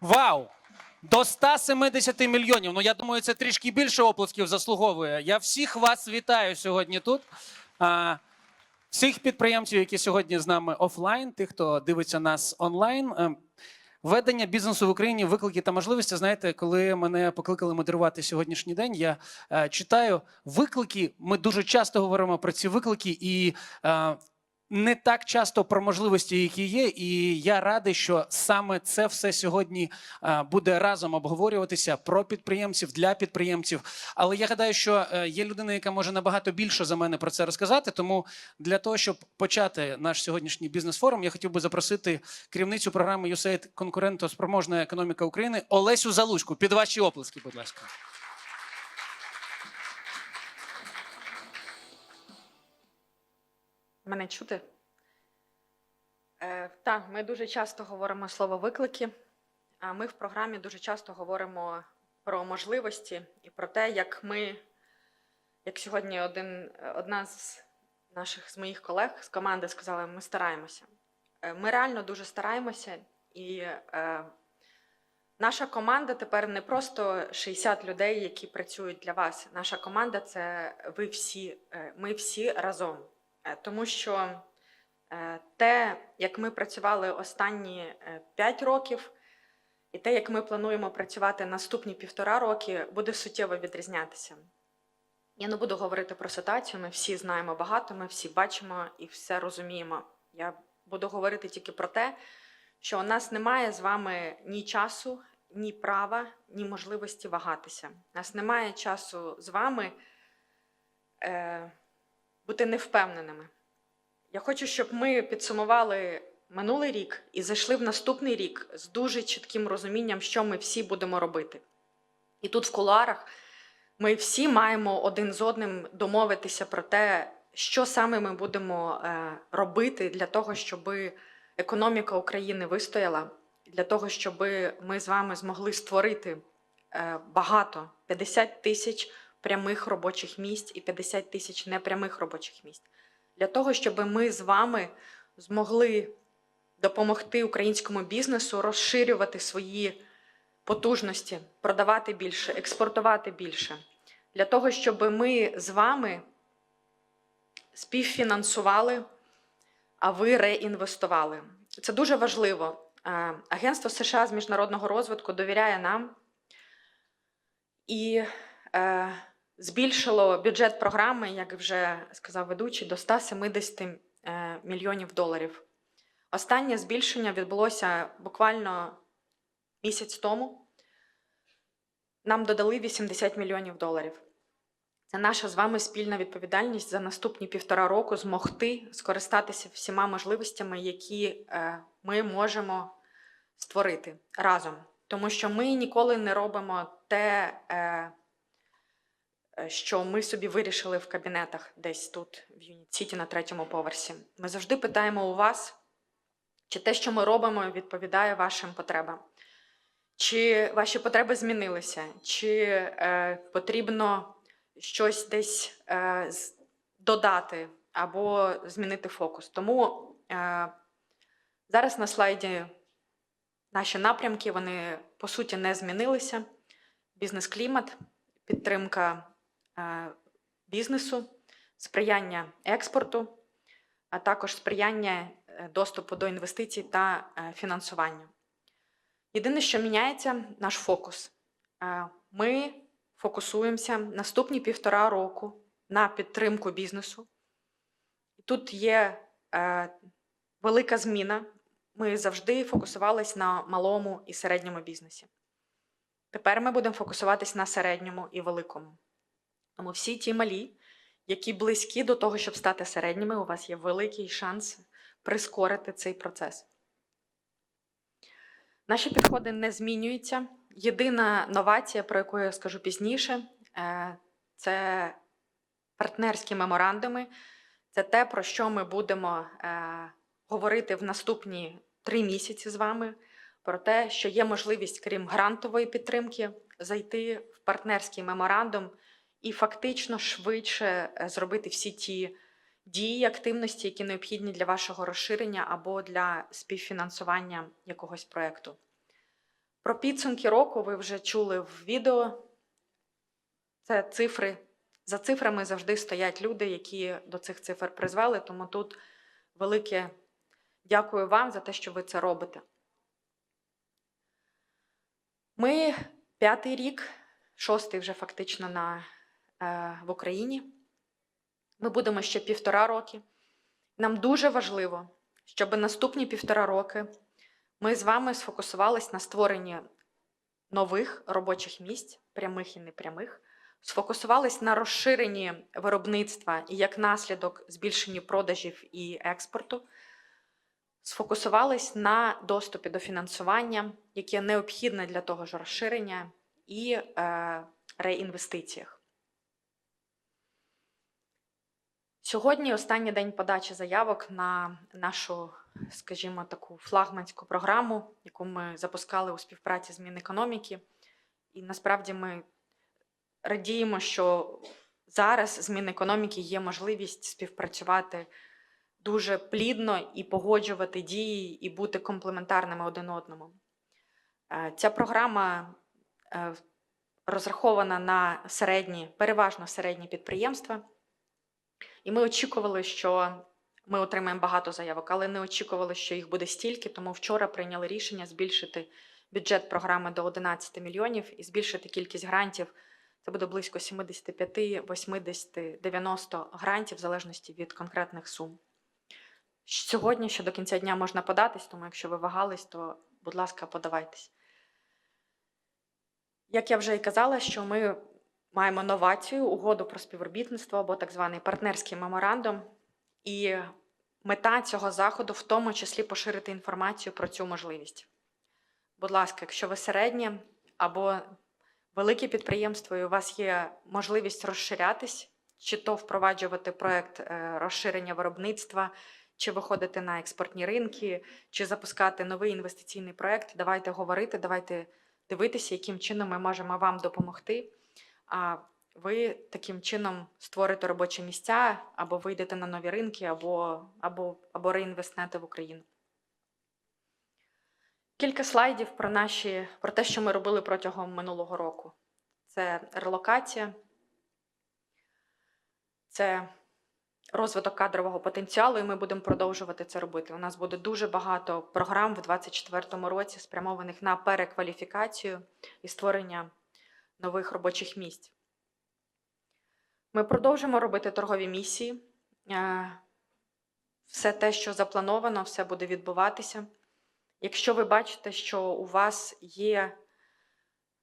Вау! До 170 мільйонів. Ну, я думаю, це трішки більше оплесків заслуговує. Я всіх вас вітаю сьогодні тут. Всіх підприємців, які сьогодні з нами офлайн, тих, хто дивиться нас онлайн. Ем, Ведення бізнесу в Україні, виклики та можливості. Знаєте, коли мене покликали модерувати сьогоднішній день, я е, читаю виклики. Ми дуже часто говоримо про ці виклики, і е, не так часто про можливості, які є. І я радий, що саме це все сьогодні е, буде разом обговорюватися про підприємців для підприємців. Але я гадаю, що е, є людина, яка може набагато більше за мене про це розказати. Тому для того, щоб почати наш сьогоднішній бізнес-форум, я хотів би запросити керівницю програми USAID конкурентоспроможна економіка України Олесю Залузьку. Під ваші оплески, будь ласка. Мене чути? Е, так, ми дуже часто говоримо слово виклики. А ми в програмі дуже часто говоримо про можливості і про те, як ми, як сьогодні один, одна з наших з моїх колег з команди сказала, ми стараємося. Е, Ми реально дуже стараємося, і е, наша команда тепер не просто 60 людей, які працюють для вас. Наша команда це ви всі, е, ми всі разом. Е, Тому що е, те, як ми працювали останні 5 років, і те, як ми плануємо працювати наступні півтора роки, буде суттєво відрізнятися. Я не буду говорити про ситуацію, ми всі знаємо багато, ми всі бачимо і все розуміємо. Я буду говорити тільки про те, що у нас немає з вами ні часу, ні права, ні можливості вагатися. У нас немає часу з вами. Е, бути невпевненими. Я хочу, щоб ми підсумували минулий рік і зайшли в наступний рік з дуже чітким розумінням, що ми всі будемо робити. І тут в кулуарах ми всі маємо один з одним домовитися про те, що саме ми будемо е, робити для того, щоб економіка України вистояла, для того, щоб ми з вами змогли створити е, багато 50 тисяч прямих робочих місць і 50 тисяч непрямих робочих місць. Для того, щоб ми з вами змогли допомогти українському бізнесу розширювати свої потужності, продавати більше, експортувати більше. Для того, щоб ми з вами співфінансували, а ви реінвестували. Це дуже важливо. Е, Агентство США з міжнародного розвитку довіряє нам і е, збільшило бюджет програми, як вже сказав ведучий, до 170 е, мільйонів доларів. Останнє збільшення відбулося буквально місяць тому. Нам додали 80 мільйонів доларів. Це наша з вами спільна відповідальність за наступні півтора року змогти скористатися всіма можливостями, які е, ми можемо створити разом. Тому що ми ніколи не робимо те, е, що ми собі вирішили в кабінетах десь тут, в Юніт Сіті на третьому поверсі. Ми завжди питаємо у вас, чи те, що ми робимо, відповідає вашим потребам. Чи ваші потреби змінилися, чи е, потрібно щось десь е, додати або змінити фокус. Тому е, зараз на слайді наші напрямки вони по суті не змінилися. Бізнес-клімат, підтримка е, бізнесу, сприяння експорту, а також сприяння е, доступу до інвестицій та е, фінансування. Єдине, що міняється, наш фокус. Е, Ми фокусуємося наступні півтора року на підтримку бізнесу. Тут є е, велика зміна. Ми завжди фокусувались на малому і середньому бізнесі. Тепер ми будемо фокусуватись на середньому і великому. Тому всі ті малі, які близькі до того, щоб стати середніми, у вас є великий шанс прискорити цей процес. Наші підходи не змінюються. Єдина новація, про яку я скажу пізніше, е, це партнерські меморандуми. Це те, про що ми будемо е, говорити в наступні три місяці з вами. Про те, що є можливість, крім грантової підтримки, зайти в партнерський меморандум і фактично швидше е, зробити всі ті дії, активності, які необхідні для вашого розширення або для співфінансування якогось проєкту. Про підсумки року ви вже чули в відео. Це цифри. За цифрами завжди стоять люди, які до цих цифр призвели. Тому тут велике дякую вам за те, що ви це робите. Ми п'ятий рік, шостий вже фактично на, в Україні. Ми будемо ще півтора роки. Нам дуже важливо, щоб наступні півтора роки ми з вами сфокусувались на створенні нових робочих місць, прямих і непрямих, сфокусувались на розширенні виробництва і як наслідок збільшенні продажів і експорту, сфокусувались на доступі до фінансування, яке необхідне для того ж розширення, і е, реінвестиціях. Сьогодні останній день подачі заявок на нашу, скажімо, таку флагманську програму, яку ми запускали у співпраці з Мінекономіки. І насправді ми радіємо, що зараз з Мінекономіки є можливість співпрацювати дуже плідно і погоджувати дії, і бути комплементарними один одному. Е, Ця програма е, розрахована на середні, переважно середні підприємства. І ми очікували, що ми отримаємо багато заявок, але не очікували, що їх буде стільки. Тому вчора прийняли рішення збільшити бюджет програми до 11 мільйонів і збільшити кількість грантів. Це буде близько 75, 80, 90 грантів в залежності від конкретних сум. Сьогодні, ще до кінця дня, можна податись, тому якщо ви вагались, то, будь ласка, подавайтесь. Як я вже і казала, що ми маємо новацію, угоду про співробітництво або так званий партнерський меморандум. І мета цього заходу в тому числі поширити інформацію про цю можливість. Будь ласка, якщо ви середнє або велике підприємство, і у вас є можливість розширятись, чи то впроваджувати проект е, розширення виробництва, чи виходити на експортні ринки, чи запускати новий інвестиційний проект, давайте говорити, давайте дивитися, яким чином ми можемо вам допомогти. А ви таким чином створите робочі місця, або вийдете на нові ринки, або, або, або реінвестнете в Україну. Кілька слайдів про, наші, про те, що ми робили протягом минулого року. Це релокація, це розвиток кадрового потенціалу, і ми будемо продовжувати це робити. У нас буде дуже багато програм в 2024 році, спрямованих на перекваліфікацію і створення нових робочих місць. Ми продовжимо робити торгові місії. Е, Все те, що заплановано, все буде відбуватися. Якщо ви бачите, що у вас є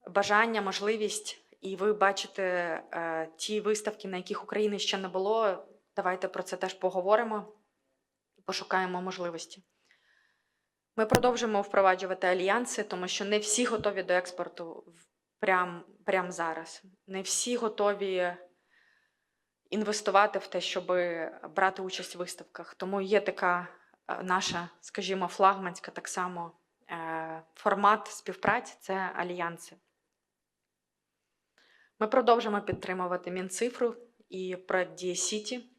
бажання, можливість, і ви бачите е, ті виставки, на яких України ще не було, давайте про це теж поговоримо і пошукаємо можливості. Ми продовжимо впроваджувати альянси, тому що не всі готові до експорту прямо прям зараз. Не всі готові інвестувати в те, щоб брати участь в виставках. Тому є така е, наша, скажімо, флагманська так само е, формат співпраці це альянси. Ми продовжимо підтримувати Мінцифру і проект Дія Сіті.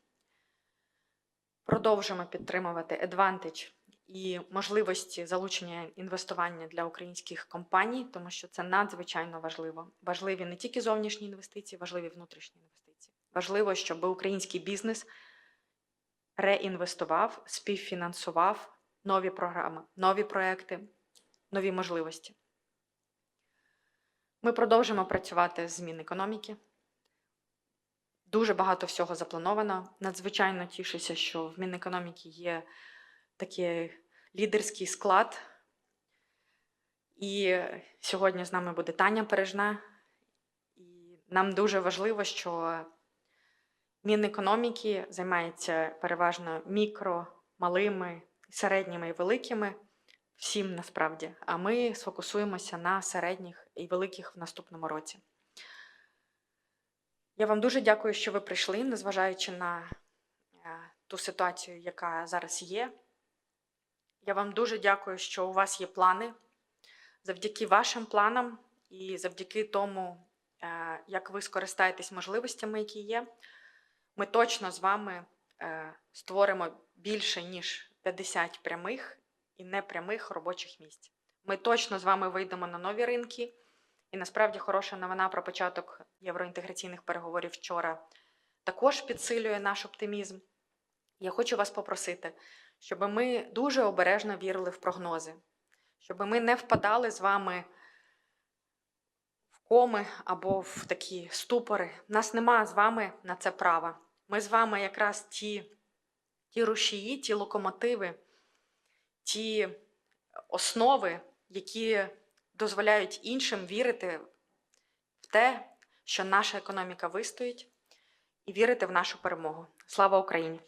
Продовжимо підтримувати Advantage і можливості залучення інвестування для українських компаній, тому що це надзвичайно важливо. Важливі не тільки зовнішні інвестиції, важливі внутрішні інвестиції. Важливо, щоб український бізнес реінвестував, співфінансував нові програми, нові проекти, нові можливості. Ми продовжимо працювати з Мінекономіки. Дуже багато всього заплановано. Надзвичайно тішуся, що в Мінекономіки є такий лідерський склад. І сьогодні з нами буде Таня Пережна. І нам дуже важливо, що Мінекономіки займається переважно мікро, малими, середніми і великими, всім насправді. А ми сфокусуємося на середніх і великих в наступному році. Я вам дуже дякую, що ви прийшли, незважаючи на е, ту ситуацію, яка зараз є. Я вам дуже дякую, що у вас є плани. Завдяки вашим планам і завдяки тому, е, як ви скористаєтесь можливостями, які є, ми точно з вами е, створимо більше, ніж 50 прямих і непрямих робочих місць. Ми точно з вами вийдемо на нові ринки. І насправді хороша новина про початок євроінтеграційних переговорів вчора також підсилює наш оптимізм. Я хочу вас попросити, щоб ми дуже обережно вірили в прогнози, щоб ми не впадали з вами в коми або в такі ступори. Нас нема з вами на це права. Ми з вами якраз ті, ті рушії, ті локомотиви, ті основи, які дозволяють іншим вірити в те, що наша економіка вистоїть, і вірити в нашу перемогу. Слава Україні!